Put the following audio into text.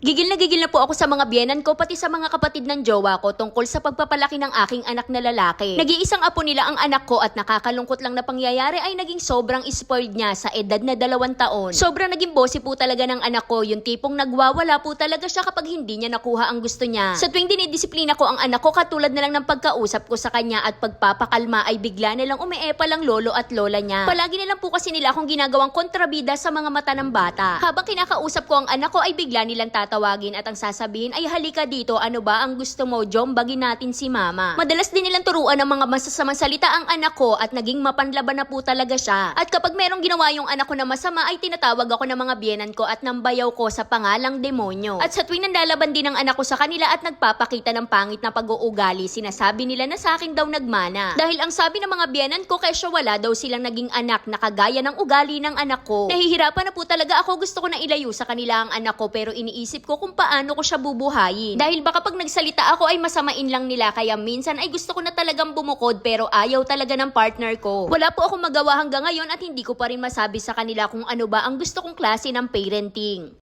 Gigil na gigil na po ako sa mga biyenan ko pati sa mga kapatid ng jowa ko tungkol sa pagpapalaki ng aking anak na lalaki. Nag-iisang apo nila ang anak ko at nakakalungkot lang na pangyayari ay naging sobrang spoiled niya sa edad na dalawang taon. Sobrang naging bossy po talaga ng anak ko, yung tipong nagwawala po talaga siya kapag hindi niya nakuha ang gusto niya. Sa tuwing dinidisiplina ko ang anak ko katulad na lang ng pagkausap ko sa kanya at pagpapakalma ay bigla na lang umeepa lang lolo at lola niya. Palagi na lang po kasi nila akong ginagawang kontrabida sa mga mata ng bata. Habang kinakausap ko ang anak ko ay bigla nilang tatawagin at ang sasabihin ay halika dito, ano ba ang gusto mo, jombagin natin si mama. Madalas din nilang turuan ng mga masasamang salita ang anak ko at naging mapanlaban na po talaga siya. At kapag merong ginawa yung anak ko na masama ay tinatawag ako ng mga biyenan ko at ng bayaw ko sa pangalang demonyo. At sa tuwing nandalaban din ang anak ko sa kanila at nagpapakita ng pangit na pag-uugali, sinasabi nila na sa akin daw nagmana. Dahil ang sabi ng mga biyenan ko kesyo wala daw silang naging anak na kagaya ng ugali ng anak ko. Nahihirapan na po talaga ako gusto ko na ilayo sa kanila ang anak ko pero iniisip ko kung paano ko siya bubuhayin. Dahil baka pag nagsalita ako ay masamain lang nila kaya minsan ay gusto ko na talagang bumukod pero ayaw talaga ng partner ko. Wala po akong magawa hanggang ngayon at hindi ko pa rin masabi sa kanila kung ano ba ang gusto kong klase ng parenting.